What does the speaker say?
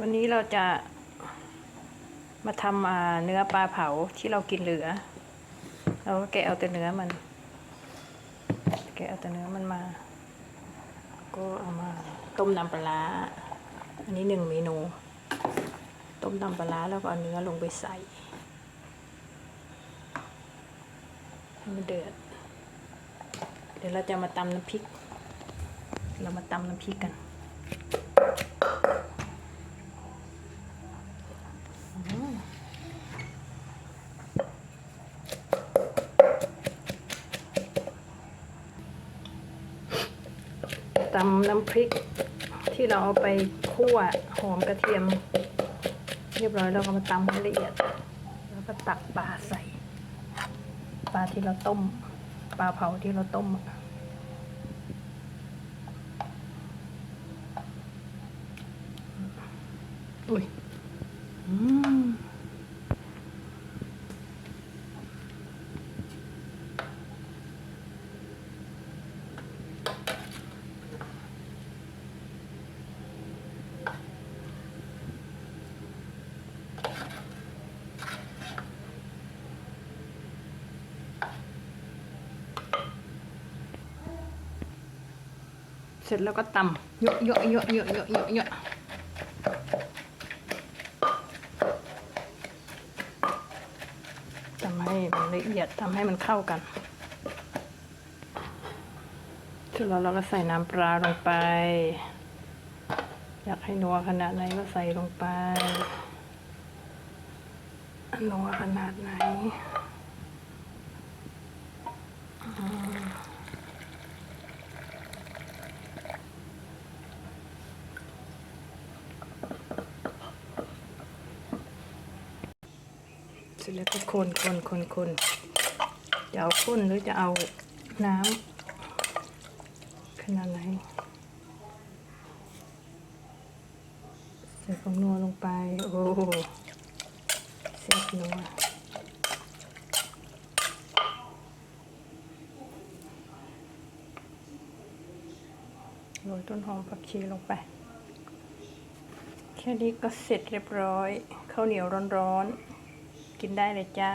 วันนี้เราจะมาทำเนื้อปลาเผาที่เรากินเหลือ เราก็แกะเอาแต่เนื้อมัน แกะเอาแต่เนื้อมันมา ก็เอามาต้มน้ำปลาร้าอันนี้หนึ่งเมนู ต้มน้ำปลาร้าแล้วก็เอาเนื้อลงไปใส่ให้มันเดือด เดี๋ยวเราจะมาตำน้ำพริก เรามาตำน้ำพริกกัน ตำน้ำพริกที่เราเอาไปคั่วหอมกระเทียม เรียบร้อยเราก็มาตำให้ละเอียด แล้วก็ตักปลาใส่ ปลาที่เราต้ม ปลาเผาที่เราต้มอุ้ย เสร็จแล้วก็ตำเยอะเยอะเยอะเยอะเยอะเยอะเยอะทำให้มันละเอียดทำให้มันเข้ากัน เสร็จแล้วเราก็ใส่น้ำปลาลงไป อยากให้นัวขนาดไหนก็ใส่ลงไปนัวขนาดไหน เสร็จแล้วก็คนคนคนคนจะเอาข้นหรือจะเอาน้ำขนาดไหนใส่ผงนัวลงไป โอ้เสร็จนัวโรยต้นหอมผักชีลงไป แค่นี้ก็เสร็จเรียบร้อยข้าวเหนียวร้อนๆ กินได้เลยจ้า